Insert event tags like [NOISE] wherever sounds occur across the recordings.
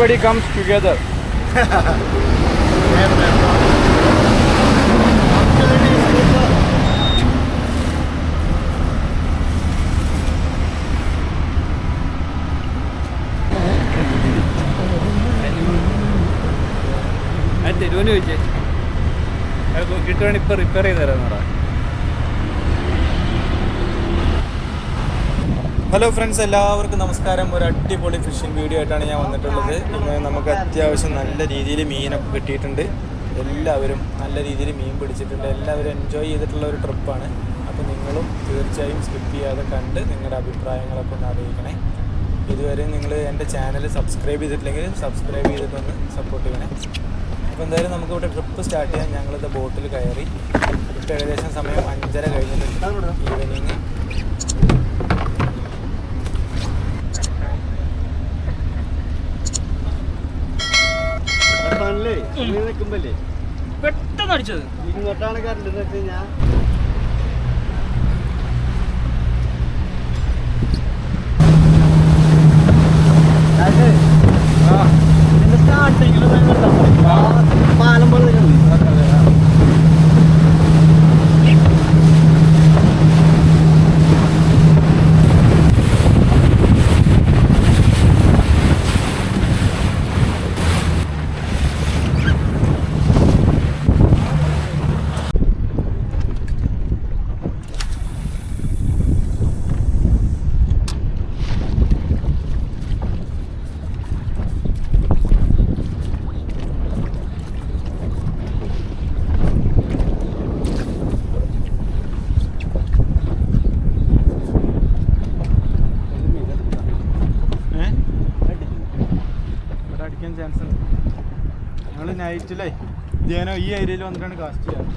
everybody comes together. അത് തരുമെന്ന് ചോദിച്ചേ അത് കിട്ടുവാണെങ്കിൽ ഇപ്പം റിപ്പയർ ചെയ്ത് തരാമെന്ന് ഹലോ ഫ്രണ്ട്സ് എല്ലാവർക്കും നമസ്കാരം. ഒരു അടിപൊളി ഫിഷിംഗ് വീഡിയോ ആയിട്ടാണ് ഞാൻ വന്നിട്ടുള്ളത്. ഇന്ന് നമുക്ക് അത്യാവശ്യം നല്ല രീതിയിൽ മീനൊക്കെ കിട്ടിയിട്ടുണ്ട്. എല്ലാവരും നല്ല രീതിയിൽ മീൻ പിടിച്ചിട്ടുണ്ട്. എല്ലാവരും എൻജോയ് ചെയ്തിട്ടുള്ള ഒരു ട്രിപ്പാണ് അപ്പോൾ നിങ്ങളും തീർച്ചയായും സ്കിപ്പ് ചെയ്യാതെ കണ്ട് നിങ്ങളുടെ അഭിപ്രായങ്ങളൊക്കെ ഒന്ന് അറിയിക്കണേ. ഇതുവരെ നിങ്ങൾ എന്റെ ചാനൽ സബ്സ്ക്രൈബ് ചെയ്തിട്ടില്ലെങ്കിൽ സബ്സ്ക്രൈബ് ചെയ്തിട്ടൊന്ന് സപ്പോർട്ട് ചെയ്യണേ. അപ്പോൾ എന്തായാലും നമുക്ക് ഇവിടെ ട്രിപ്പ് സ്റ്റാർട്ട് ചെയ്യാം. ഞങ്ങളിത് ബോട്ടിൽ കയറി. ഇപ്പോൾ ഏകദേശം സമയം അഞ്ചര കഴിഞ്ഞിട്ടുണ്ട്. ഈവനിങ് പെട്ടെന്ന് അടിച്ചത്. ഇങ്ങോട്ടാണ് കറണ്ട് എന്ന് വെച്ച് കഴിഞ്ഞാൽ ഇവിടെ അടിക്കാൻ ചാൻസ് ഉണ്ട് ഞങ്ങൾ നൈറ്റിലേ ധ്യാനം ഈ ഏരിയയിൽ വന്നിട്ടാണ് കാസ്റ്റ് ചെയ്യാറ്.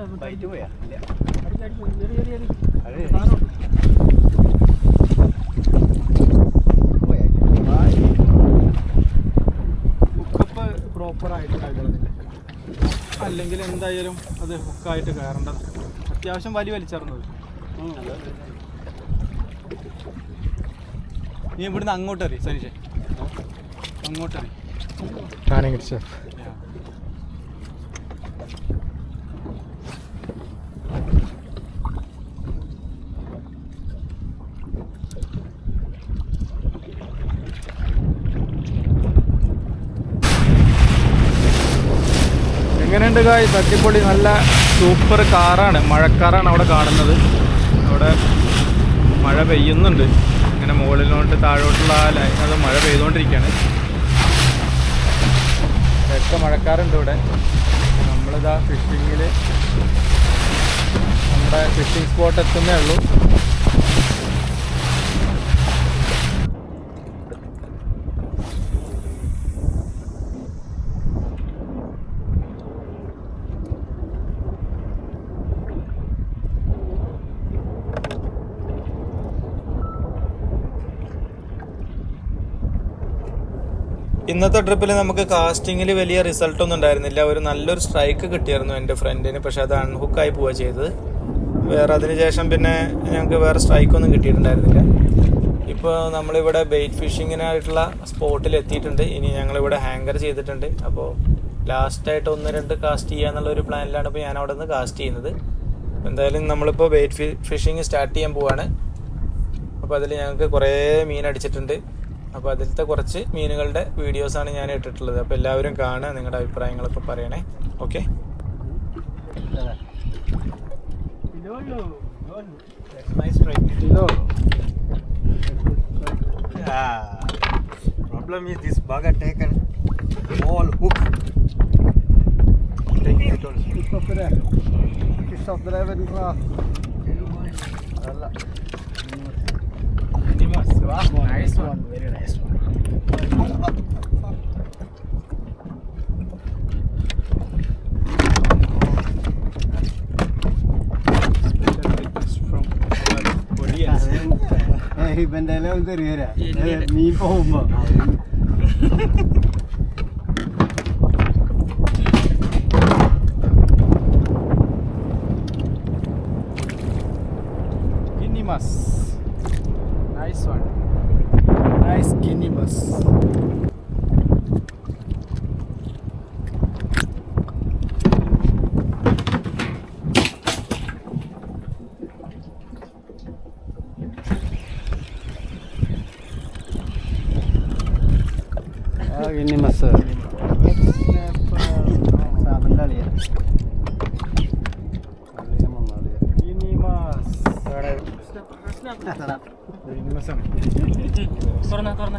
ഹുക്കപ്പ് കയറുന്നില്ല അല്ലെങ്കിൽ എന്തായാലും അത് ഹുക്കായിട്ട് കയറേണ്ടത് അത്യാവശ്യം വലി വലിച്ചേർന്നത് നീ ഇവിടുന്ന് അങ്ങോട്ട് അറിയും സനീഷേ. അങ്ങോട്ട് അറിയും എങ്ങനെയുണ്ട് കായ് തട്ടിപ്പൊളി നല്ല സൂപ്പർ കാറാണ്. മഴക്കാറാണ് അവിടെ കാണുന്നത്. അവിടെ മഴ പെയ്യുന്നുണ്ട്. ഇങ്ങനെ മുകളിലോട്ട് താഴോട്ടുള്ള ആ ലൈൻ അത് മഴ പെയ്തുകൊണ്ടിരിക്കുകയാണ്. ഒക്കെ മഴക്കാറുണ്ട് ഇവിടെ. നമ്മളിതാ ഫിഷിങ്ങിൽ നമ്മുടെ ഫിഷിംഗ് സ്പോട്ട് എത്തുന്നേ ഉള്ളൂ. ഇന്നത്തെ ട്രിപ്പിൽ നമുക്ക് കാസ്റ്റിങ്ങിൽ വലിയ റിസൾട്ട് ഒന്നും ഉണ്ടായിരുന്നില്ല. ഒരു നല്ലൊരു സ്ട്രൈക്ക് കിട്ടിയായിരുന്നു എന്റെ ഫ്രണ്ടിന് പക്ഷേ അത് അൺഹുക്കായി പോവുക ചെയ്തത്. വേറെ അതിനുശേഷം പിന്നെ ഞങ്ങൾക്ക് വേറെ സ്ട്രൈക്കൊന്നും കിട്ടിയിട്ടുണ്ടായിരുന്നില്ല. ഇപ്പോൾ നമ്മളിവിടെ ബെയ്റ്റ് ഫിഷിങ്ങിനായിട്ടുള്ള സ്പോട്ടിൽ എത്തിയിട്ടുണ്ട്. ഇനി ഞങ്ങളിവിടെ ഹാങ്കർ ചെയ്തിട്ടുണ്ട്. അപ്പോൾ ലാസ്റ്റായിട്ട് ഒന്ന് രണ്ട് കാസ്റ്റ് ചെയ്യുക എന്നുള്ള ഒരു പ്ലാനിലാണ് ഇപ്പോൾ ഞാൻ അവിടെ നിന്ന് കാസ്റ്റ് ചെയ്യുന്നത്. എന്തായാലും നമ്മളിപ്പോൾ ബെയ്റ്റ് ഫിഷിങ് സ്റ്റാർട്ട് ചെയ്യാൻ പോവാണ്. അപ്പോൾ അതിൽ ഞങ്ങൾക്ക് കുറേ മീൻ അടിച്ചിട്ടുണ്ട്. അപ്പോൾ അതിലത്തെ കുറച്ച് മീനുകളുടെ വീഡിയോസാണ് ഞാൻ ഇട്ടിട്ടുള്ളത്. അപ്പോൾ എല്ലാവരും കാണുക നിങ്ങളുടെ അഭിപ്രായങ്ങളൊക്കെ പറയണേ. Okay problem is this bugger taken all hook. Take it all. Kiss off the Kiss off the raven craft. അല്ല nice one very nice one ഇവന്റെ എല്ലാം തെറിയരാ ഇല്ല. നീ പോകുമ്പോ Guinea muss. തുറന്ന തുറന്ന.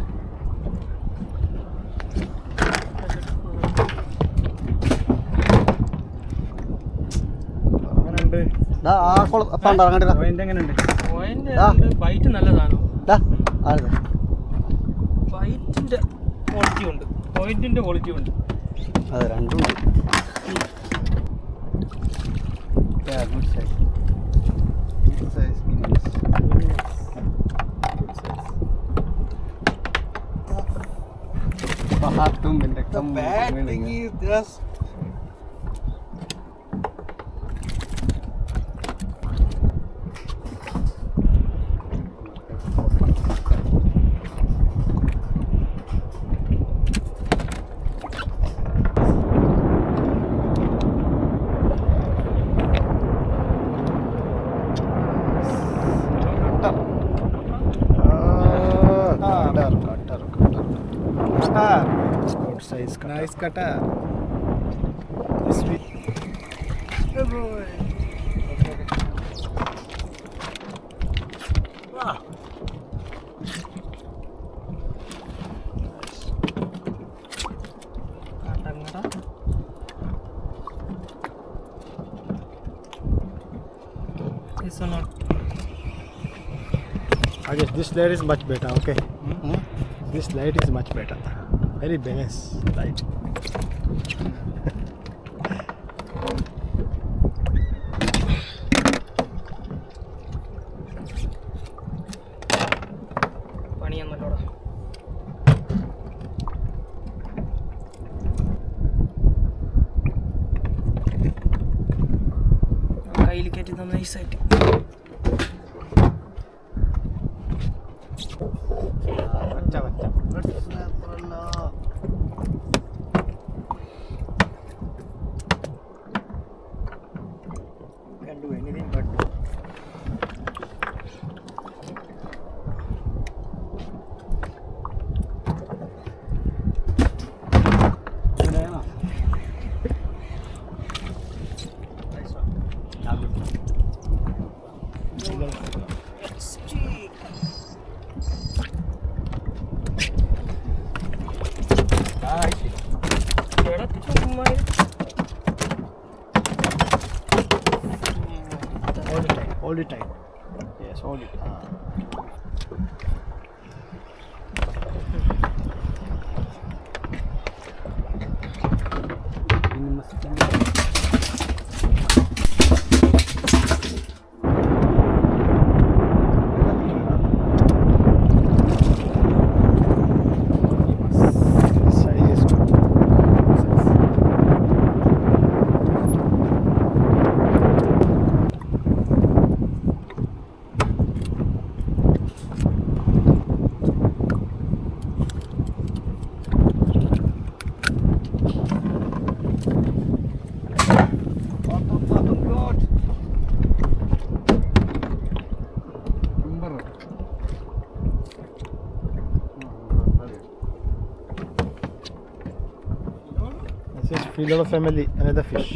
ബൈറ്റ് നല്ലതാണ്? ബൈറ്റിന്റെ ക്വാളിറ്റി ഉണ്ട്. പോയിന്റിന്റെ ക്വാളിറ്റി ഉണ്ട്. അതെ രണ്ടും Yeah, good size. Good size [LAUGHS] The bad thing is just Good size cutter. nice cutter. This one not I guess this light is much better, okay? Hmm? This light is much better. Very nice. പണിയൊന്നുമല്ലോടാ കയ്യിൽ കയറ്റി തന്ന നൈസായിട്ട് all the time yes all the time field of family అనేది the fish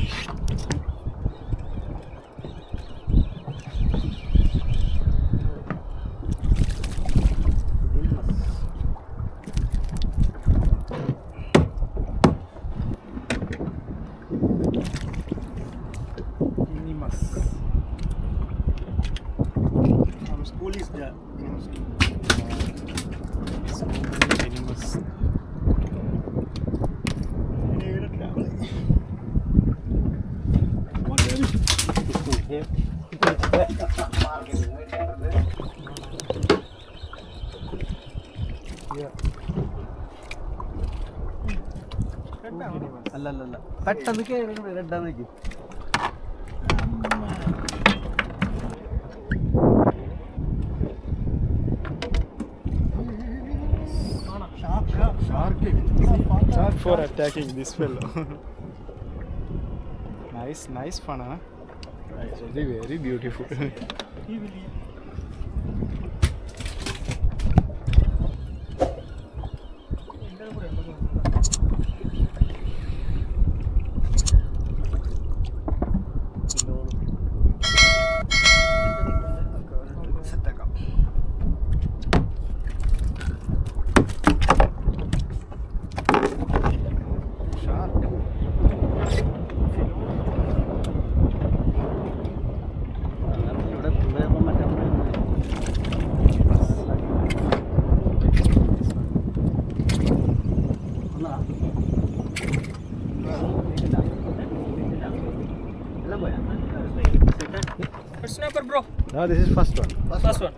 അല്ല അല്ല അല്ല പെട്ടെന്ന് കേറി റെഡാന്ന് വെക്കും Shark for attacking this fellow. nice, nice fun, huh? Very, very beautiful. No, this is first one. First first one.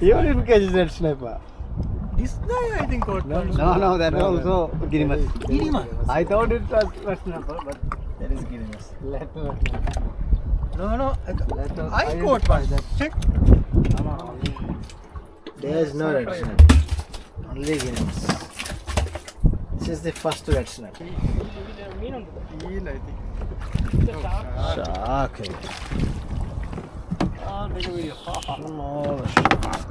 That snapper. You didn't catch that sniper. This guy, I think, got No, one. No, no, that was also Girimas. Girimas? I thought it was first number, but That is Guinness. let No, no. I, let us I got one. Check. There is no red snap. Only Guinness. This is the first red snap. Eel, I think. Shark. Ah, take a video. Small shark.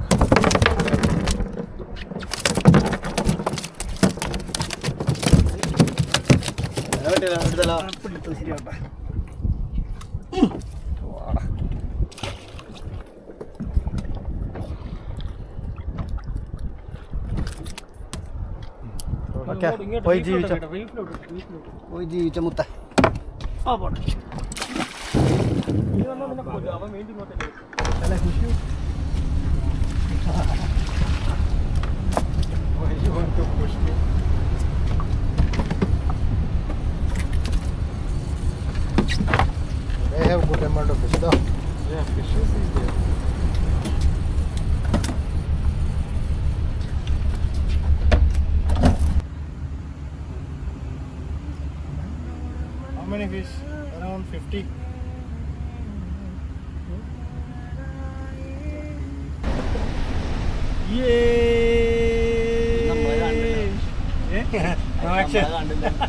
Okay, പോയി ജീവിച്ചോ. പോയി ജീവിച്ച മുത്ത Why you They have good amount of fish though. Yeah, is there. How many fish? Around 50. Action.